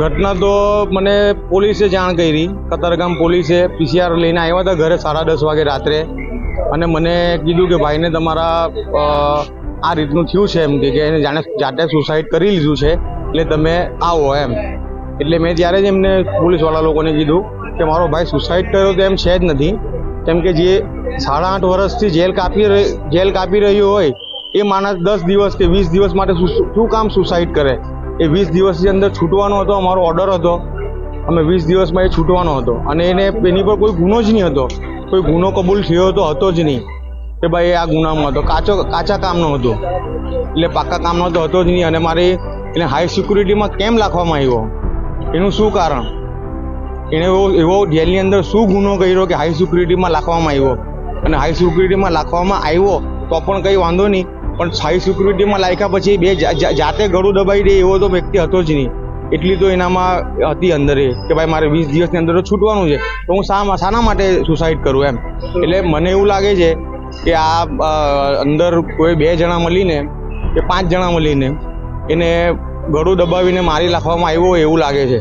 ઘટના તો મને પોલીસે જાણ કરી. કતારગામ પોલીસે પીસીઆર લઈને આવ્યા હતા ઘરે સાડા દસ વાગે રાત્રે. અને મને કીધું કે ભાઈને તમારા આ રીતનું થયું છે એમ કે એને જાણે જાતે સુસાઇડ કરી લીધું છે, એટલે તમે આવો એમ. એટલે મેં ત્યારે જ એમને પોલીસવાળા લોકોને કીધું કે મારો ભાઈ સુસાઇડ કર્યો તો એમ છે જ નથી. કેમ કે જે સાડા આઠ વર્ષથી જેલ કાપી જેલ કાપી રહ્યો હોય, એ માણસ દસ દિવસ કે વીસ દિવસ માટે શું કામ સુસાઇડ કરે? એ વીસ દિવસની અંદર છૂટવાનો હતો, અમારો ઓર્ડર હતો. અમે વીસ દિવસમાં એ છૂટવાનો હતો. અને એને એની પર કોઈ ગુનો જ નહીં હતો. કોઈ ગુનો કબૂલ થયો હતો હતો જ નહીં. કે ભાઈ આ ગુનામાં હતો. કાચો, કાચા કામનો હતો. એટલે પાકા કામનો તો હતો જ નહીં. અને મારે એને હાઈ સિક્યુરિટીમાં કેમ રાખવામાં આવ્યો? એનું શું કારણ? એણે એવો એવો જેલની અંદર શું ગુનો કર્યો કે હાઈ સિક્યુરિટીમાં રાખવામાં આવ્યો? અને હાઈ સિક્યુરિટીમાં રાખવામાં આવ્યો તો પણ કંઈ વાંધો નહીં. પણ હાઈ સિક્યુરિટીમાં લાખ્યા પછી બે જાતે ગળું દબાઈ દે એવો તો વ્યક્તિ હતો જ નહીં. એટલી તો એનામાં હતી અંદર કે ભાઈ મારે વીસ દિવસની અંદર છૂટવાનું છે. તો હું શા શાના માટે સુસાઇડ કરું એમ? એટલે મને એવું લાગે છે કે આ અંદર કોઈ બે જણા મળીને, કે પાંચ જણા મળીને એને ગળું દબાવીને મારી નાખવામાં આવ્યો એવું લાગે છે.